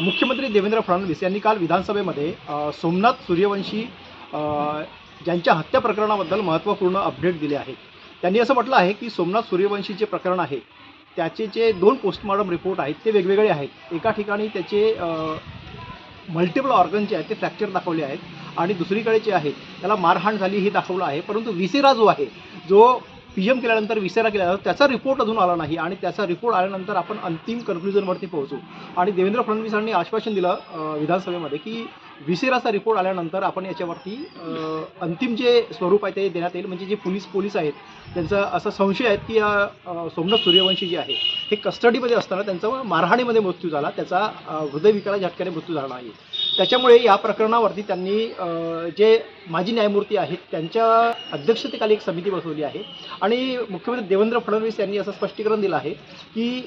मुख्यमंत्री देवेंद्र फडणवीस यांनी काल विधानसभेमध्ये सोमनाथ सूर्यवंशी ज्यांच्या हत्या प्रकरणाबद्दल महत्त्वपूर्ण अपडेट दिले आहेत. त्यांनी असं म्हटलं आहे की सोमनाथ सूर्यवंशी जे प्रकरण आहे त्याचे जे दोन पोस्टमॉर्टम रिपोर्ट आहेत ते वेगवेगळे आहेत. एका ठिकाणी त्याचे मल्टिपल ऑर्गन जे आहेत ते फ्रॅक्चर दाखवले आहेत आणि दुसरीकडे जे आहेत त्याला मारहाण झाली हे दाखवलं आहे. परंतु विसेरा जो आहे जो पी एम केल्यानंतर विसेरा केला जातो त्याचा रिपोर्ट अजून आला नाही आणि त्याचा रिपोर्ट आल्यानंतर आपण अंतिम कन्क्लुजनवरती पोहोचू. आणि देवेंद्र फडणवीसांनी आश्वासन दिलं विधानसभेमध्ये की विसेराचा रिपोर्ट आल्यानंतर आपण याच्यावरती अंतिम जे स्वरूप आहे ते देण्यात येईल. म्हणजे जे पोलीस पोलीस आहेत त्यांचा असा संशय आहे की या सोमनाथ सूर्यवंशी जे आहे हे कस्टडीमध्ये असताना त्यांचा मारहाणीमध्ये मृत्यू झाला. त्याचा हृदयविकारा झटक्याने मृत्यू झाला नाही. त्याच्यामुळे या प्रकरणावरती त्यांनी जे माजी न्यायमूर्ती आहेत त्यांच्या अध्यक्षतेखाली एक समिती बसवली आहे. आणि मुख्यमंत्री देवेंद्र फडणवीस यांनी असं स्पष्टीकरण दिलं आहे की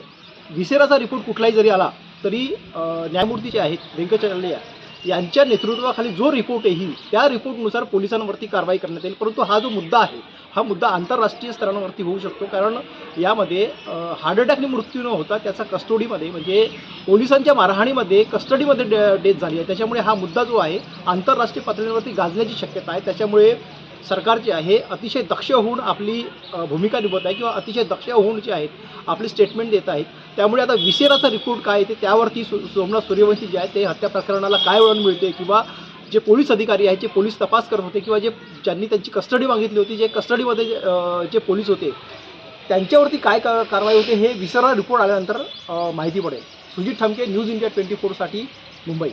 विसेराचा रिपोर्ट कुठलाही जरी आला तरी न्यायमूर्ती जे आहेत व्यंकटचलैया यांच्या नेतृत्वाखाली जो रिपोर्ट येईल त्या रिपोर्टनुसार पोलिसांवरती कारवाई करण्यात येईल. परंतु हा जो मुद्दा आहे हा मुद्दा आंतरराष्ट्रीय स्तरांवरती होऊ शकतो. कारण यामध्ये हार्ट अटॅकने मृत्यू न होता त्याचा कस्टडीमध्ये म्हणजे पोलिसांच्या मारहाणीमध्ये कस्टडीमध्ये डे डेथ झाली आहे. त्याच्यामुळे हा मुद्दा जो आहे आंतरराष्ट्रीय पातळीवरती गाजण्याची शक्यता आहे. त्याच्यामुळे सरकार जे आहे अतिशय दक्ष होऊन आपली भूमिका निभवत आहे किंवा अतिशय दक्ष होऊन जे आहेत आपली स्टेटमेंट देत आहेत. त्यामुळे आता विसेराचा रिपोर्ट काय आहे ते त्यावरती सो सोमनाथ सूर्यवंशी जे आहे ते हत्या प्रकरणाला काय वळण मिळते किंवा जे पोलीस अधिकारी आहेत जे पोलीस तपास करत होते किंवा जे ज्यांनी त्यांची कस्टडी मागितली होती जे कस्टडीमध्ये जे, पोलीस होते त्यांच्यावरती काय का कारवाई होते हे विसरा रिपोर्ट आल्यानंतर माहिती पडेल. Sujit Thamke news India twenty फोरसाठी Mumbai.